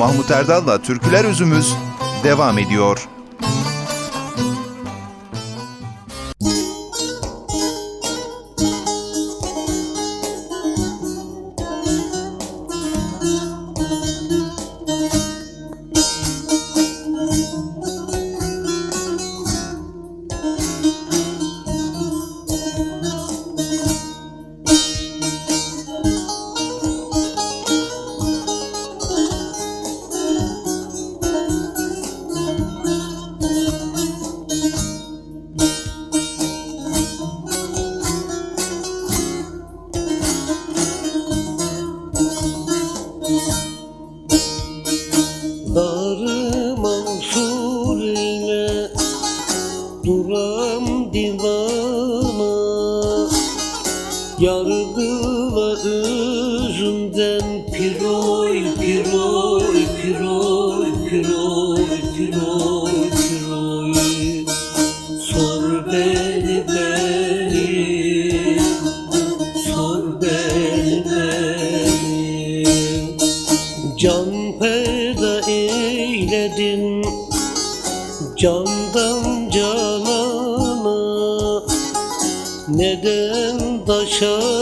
Mahmut Erdal'la Türküler Özümüz devam ediyor. Piroy piroy piroy piroy piroy Sor beni beni. Sor beni beni. Can peyda eyledin. Candan canana. Neden taşa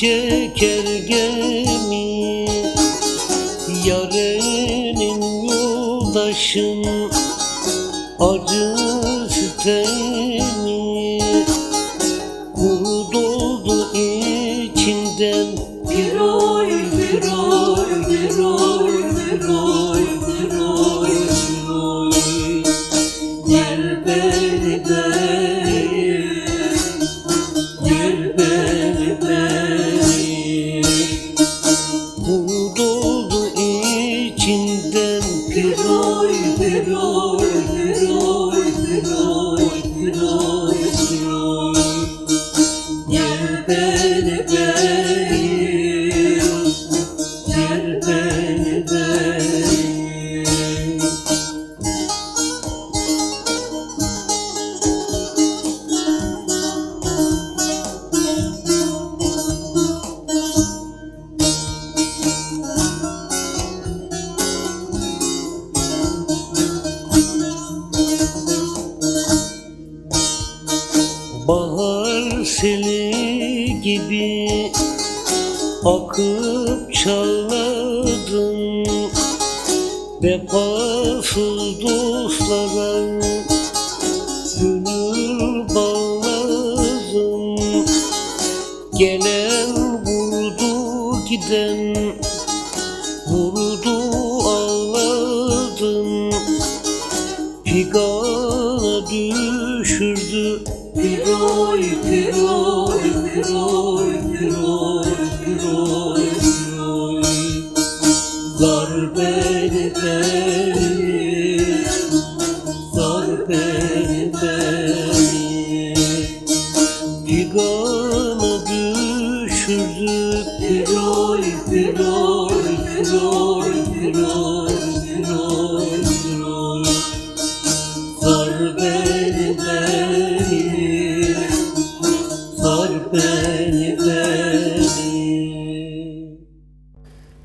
çeker gemi. Yarenin yoldaşın acı akıp çağladın Vefasız dostlara gönül bağladın Gelen vurdu giden vurdu ağladın Figana düşürdü piroy, piroy, piroy, beni beni, sar beni beni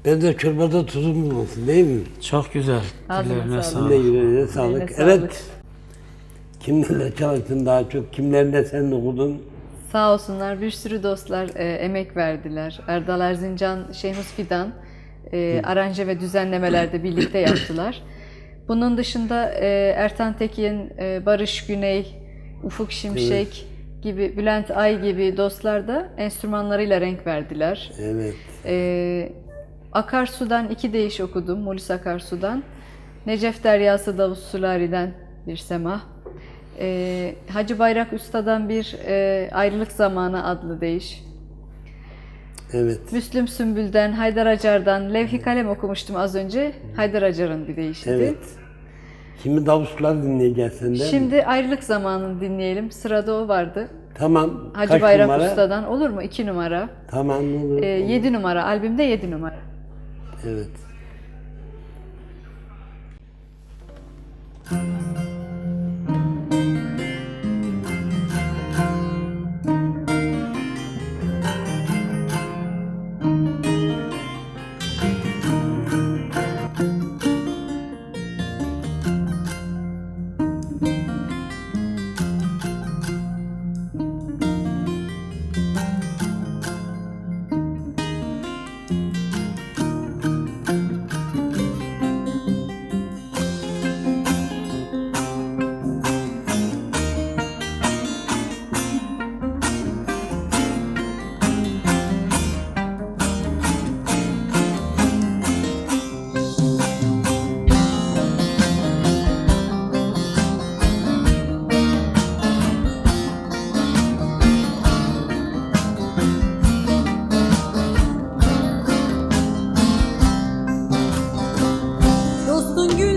Ben de çorbada tuzum bulmasın değil mi? Çok güzel. Ellerine sağlık. Sizin de sağlık. Eline sağlık. Evet. Kimlerle çalıştın daha çok? Kimlerle sen okudun? Sağ olsunlar bir sürü dostlar e, emek verdiler. Erdal Erzincan, Şehmus Fidan e, aranje ve düzenlemelerde birlikte yaptılar. Bunun dışında e, Ertan Tekin, e, Barış Güney, Ufuk Şimşek gibi, Bülent Ay gibi dostlar da enstrümanlarıyla renk verdiler. Evet. E, Akarsu'dan iki deyiş okudum, Mulis Akarsu'dan. Necef Deryası Davut Sulari'den bir semah. E, Hacı Bayrak Usta'dan bir e, Ayrılık Zamanı adlı deyiş. Evet. Müslüm Sümbül'den, Haydar Acar'dan Levhi Kalem okumuştum az önce. Haydar Acar'ın bir deyişiydi. Evet. Şimdi davuşlar dinleyeceğiz senden. Şimdi Ayrılık Zamanı'nı dinleyelim. Sırada o vardı. Tamam. Hacı Kaç Bayrak numara? Usta'dan olur mu? 2 numara. Tamam olur. E, 7 numara. Albümde 7 numara. Evet. Dostun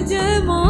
这么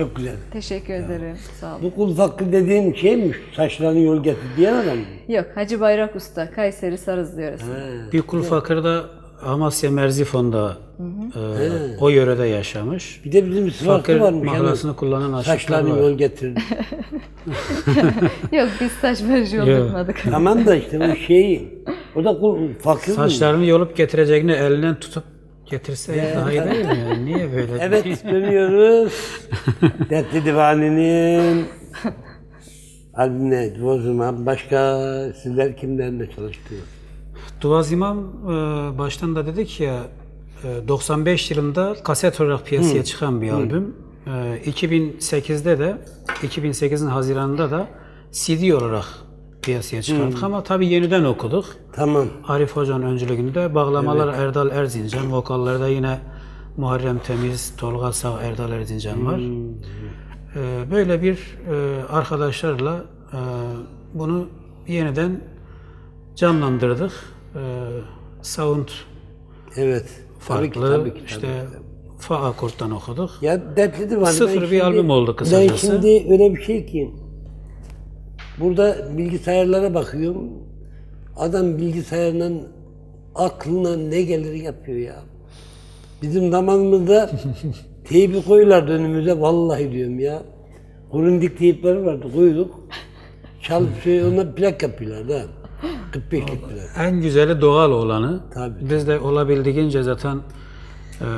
çok güzel. Teşekkür ederim. Sağ olun. Bu kul hakkı dediğin şeymiş. Saçlarını yol getir diyen adam mı? Yok Hacı Bayrak Usta Kayseri Sarızlı yöresinde. Bir kul fakir de Amasya Merzifon'da e, o yörede yaşamış. Bir de bizim Sivas'ta Fakir varmış. mahlasını yani. kullanan aşıklar Saçlarını var. yol getir. Yok biz saç barışı Yok. yoldurmadık. tamam da işte bu şeyi. O da kul fakir mi? Saçlarını yolup getireceğini elinden tutup getirse daha iyi değil mi? Niye böyle? Evet dönüyoruz. Dertli Divani'nin albümüne Bozuma. Başka sizler kimlerle çalıştınız? Duvaz İmam e, baştan da dedik ya e, 95 yılında kaset olarak piyasaya çıkan bir albüm. E, 2008'de de 2008'in Haziran'ında da CD olarak piyasaya çıkardık ama tabii yeniden okuduk. Tamam. Arif Hoca'nın öncülüğünde bağlamalar Erdal Erzincan, vokallerde yine Muharrem Temiz, Tolga Sağ, Erdal Erzincan var. Ee, böyle bir e, arkadaşlarla e, bunu yeniden canlandırdık. Ee, sound Evet. farklı, Tabii ki, tabii ki, işte tabii ki. fa akorttan okuduk. Ya dertli Divani. Sıfır ben bir albüm oldu Ben kısacası. şimdi öyle bir şey ki burada bilgisayarlara bakıyorum. Adam bilgisayarla aklına ne gelir yapıyor ya. Bizim zamanımızda teybi koyulardı önümüze vallahi diyorum ya. Kurundik teyipleri vardı koyduk. Çalıp şey ona plak yapıyorlardı ha. 45'lik plak. En güzeli doğal olanı. Tabii. Biz de olabildiğince zaten e,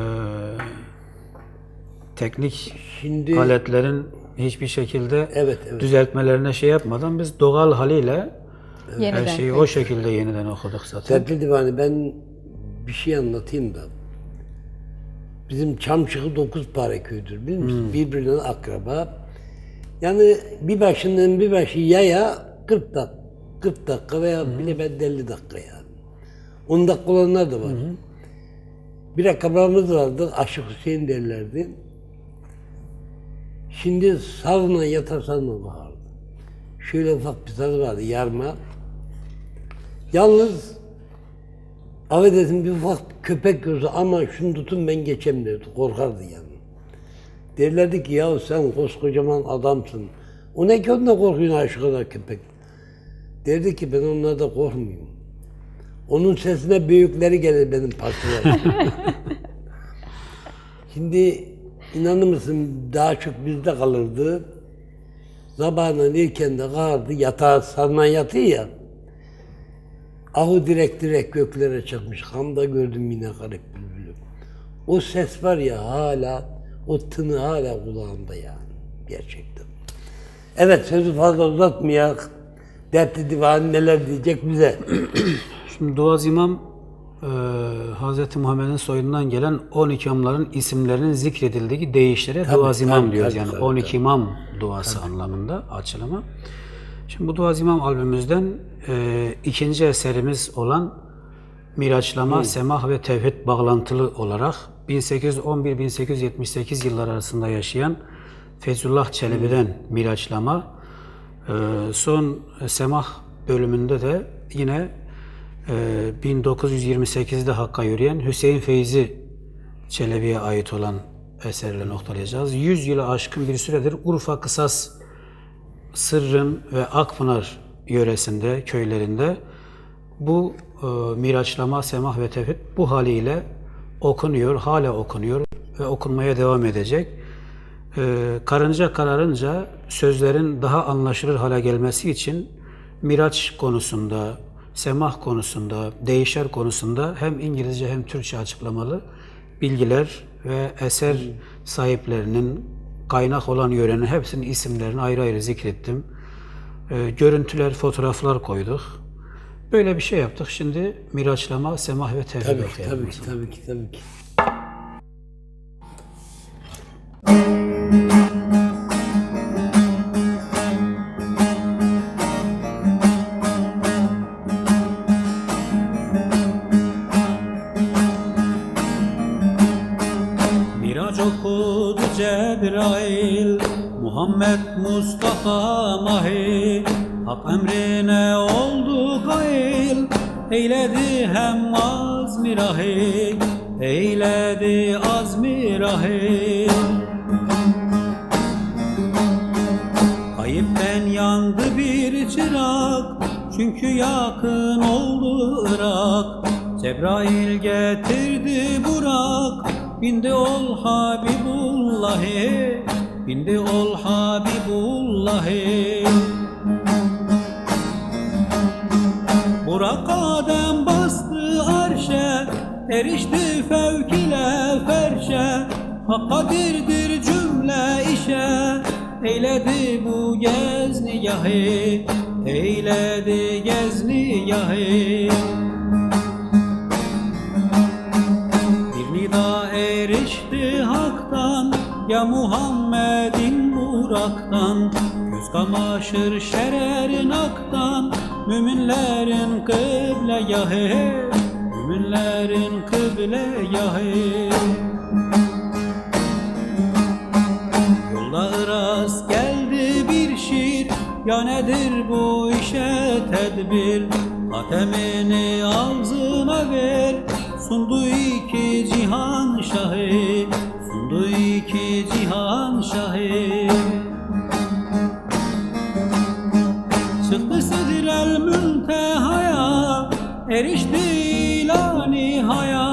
teknik Şimdi aletlerin hiçbir şekilde Evet, evet. düzeltmelerine şey yapmadan biz doğal haliyle Yeniden. her şeyi o şekilde yeniden okuduk zaten. Serpil Divani ben bir şey anlatayım da. Bizim Çamçıkı dokuz para köydür. Bilir misin? Birbirinden akraba. Yani bir başından bir başı yaya 40 dakika, 40 dakika veya bile ben 50 dakika yani. 10 dakika olanlar da var. Bir akrabamız vardı, Aşık Hüseyin derlerdi. Şimdi savuna yatarsan mı vardı? Şöyle ufak bir tadı vardı, yarma. Yalnız affedersin bir ufak köpek gözü ama şunu tutun ben geçem derdi. Korkardı yani. Derlerdi ki ya sen koskocaman adamsın. O ne ki onunla korkuyorsun şu kadar köpek. Derdi ki ben onlardan korkmuyorum. Onun sesine büyükleri gelir benim parçalarım. Şimdi inanır mısın daha çok bizde kalırdı. Sabahından erken de kalkardı yatağa sarman yatıyor ya. Ahu direkt direkt göklere çıkmış. Hamda gördüm yine garip bülbülü. O ses var ya hala, o tını hala kulağımda yani. Gerçekten. Evet sözü fazla uzatmayak. Dertli divan neler diyecek bize. Şimdi Duaz İmam e, Hz. Muhammed'in soyundan gelen 12 imamların isimlerinin zikredildiği deyişlere Duaz İmam tabii, diyoruz. tabii, Yani tabii, 12 imam duası anlamında açılımı. Şimdi bu Duaz İmam albümümüzden e, ikinci eserimiz olan Miraçlama, Semah ve Tevhid bağlantılı olarak 1811-1878 yıllar arasında yaşayan Feyzullah Çelebi'den Miraçlama, e, son Semah bölümünde de yine 1928'de Hakk'a yürüyen Hüseyin Feyzi Çelebi'ye ait olan eserle noktalayacağız. 100 yılı aşkın bir süredir Urfa Kısas Sırrın ve Akpınar yöresinde, köylerinde bu e, miraçlama, semah ve tevhid bu haliyle okunuyor, hala okunuyor ve okunmaya devam edecek. E, karınca kararınca sözlerin daha anlaşılır hale gelmesi için miraç konusunda, semah konusunda, değişer konusunda hem İngilizce hem Türkçe açıklamalı bilgiler ve eser sahiplerinin kaynak olan yörenin hepsinin isimlerini ayrı ayrı zikrettim. E, görüntüler, fotoğraflar koyduk. Böyle bir şey yaptık. Şimdi miraçlama, semah ve tevhid tabii ki, tabii ki, tabii ki, tabii ki. oldu gail Eyledi hem azmi rahil Eyledi azmi rahil Kayıpten yandı bir çırak Çünkü yakın oldu Irak. Cebrail getirdi Burak Bindi ol Habibullahi Bindi ol Habibullahi Burak Adem bastı arşe Erişti fevk ile ferşe Hakkadirdir cümle işe Eyledi bu gezni yahi Eyledi gezni yahi Bir nida erişti haktan Ya Muhammed'in Burak'tan. Göz kamaşır şererin aktan Müminlerin kıble yahi Müminlerin kıble yahi Yolda rast geldi bir şiir Ya nedir bu işe tedbir? Hatemini ağzına ver Sundu iki cihan şahı Sundu iki cihan şahı Müntehaya Erişti ila nihaya